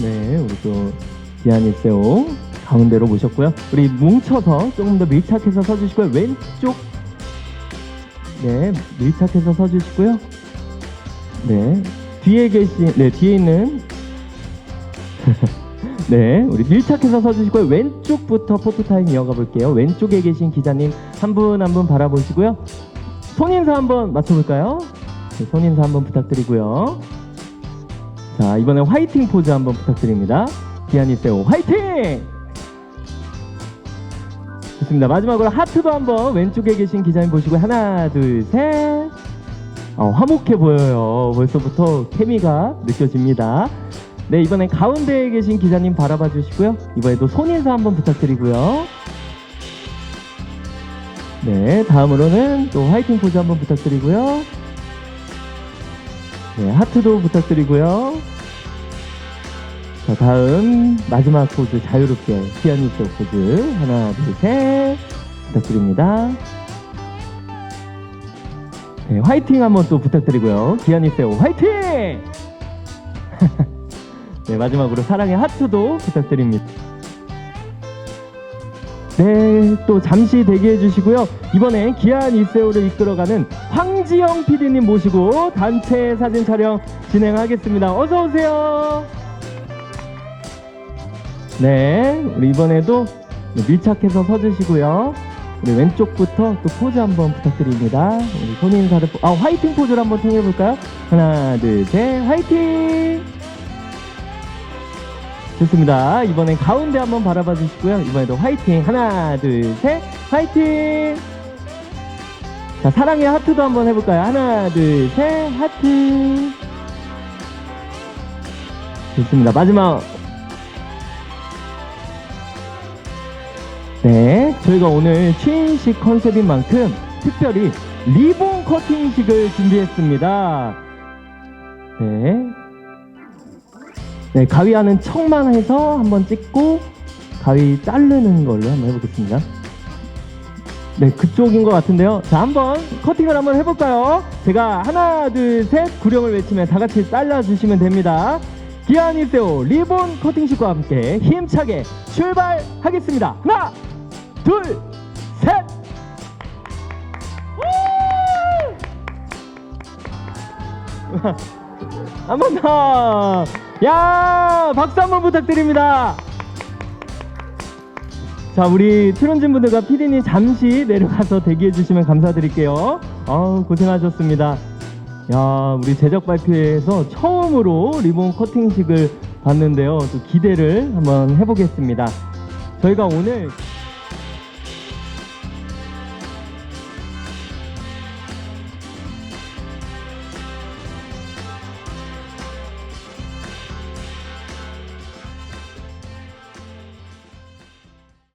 네, 우리 또 디아니세오 가운데로 모셨고요. 우리 뭉쳐서 조금 더 밀착해서 서주시고요. 왼쪽 네, 밀착해서 서주시고요. 네, 뒤에 계신 네 뒤에 있는 네, 우리 밀착해서 서주시고요. 왼쪽부터 포토타임 이어가 볼게요. 왼쪽에 계신 기자님 한 분 한 분 바라보시고요. 손인사 한번 맞춰볼까요? 네, 손인사 한번 부탁드리고요. 자, 이번에 화이팅 포즈 한번 부탁드립니다. 기아니세오 화이팅! 좋습니다. 마지막으로 하트도 한번 왼쪽에 계신 기자님 보시고 하나, 둘, 셋. 어, 화목해 보여요. 벌써부터 케미가 느껴집니다. 네, 이번엔 가운데에 계신 기자님 바라봐 주시고요. 이번에도 손인사 한번 부탁드리고요. 네, 다음으로는 또 화이팅 포즈 한번 부탁드리고요. 네, 하트도 부탁드리고요. 자, 다음 마지막 포즈 자유롭게 피아니스 포즈 하나, 둘, 셋 부탁드립니다. 네, 화이팅 한번 또 부탁드리고요. 기아니세오 화이팅! 네, 마지막으로 사랑의 하트도 부탁드립니다. 네, 또 잠시 대기해 주시고요. 이번에 기아 니세오를 이끌어가는 황지영 PD님 모시고 단체 사진 촬영 진행하겠습니다. 어서 오세요. 네, 우리 이번에도 밀착해서 서주시고요. 우리 왼쪽부터 또 포즈 한번 부탁드립니다. 우리 손인사를 아 화이팅 포즈를 한번 통해 볼까요? 하나, 둘, 셋, 화이팅! 좋습니다. 이번엔 가운데 한번 바라봐 주시고요. 이번에도 화이팅. 하나, 둘, 셋, 화이팅! 자, 사랑의 하트도 한번 해볼까요? 하나, 둘, 셋, 하트. 좋습니다. 마지막. 네, 저희가 오늘 취임식 컨셉인 만큼 특별히 리본 커팅식을 준비했습니다. 네. 네, 가위하는 척만 해서 한번 찍고 가위 자르는 걸로 한번 해보겠습니다. 네, 그쪽인 것 같은데요. 자, 한번 커팅을 한번 해볼까요? 제가 하나, 둘, 셋 구령을 외치면 다 같이 잘라주시면 됩니다. 기아니세오 리본 커팅식과 함께 힘차게 출발하겠습니다. 하나, 둘, 셋! 우! 한번 더! 야! 박수 한 번 부탁드립니다! 자, 우리 출연진 분들과 피디님 잠시 내려가서 대기해 주시면 감사드릴게요. 아우, 고생하셨습니다. 야, 우리 제작 발표회에서 처음으로 리본 커팅식을 봤는데요. 또 기대를 한번 해보겠습니다. 저희가 오늘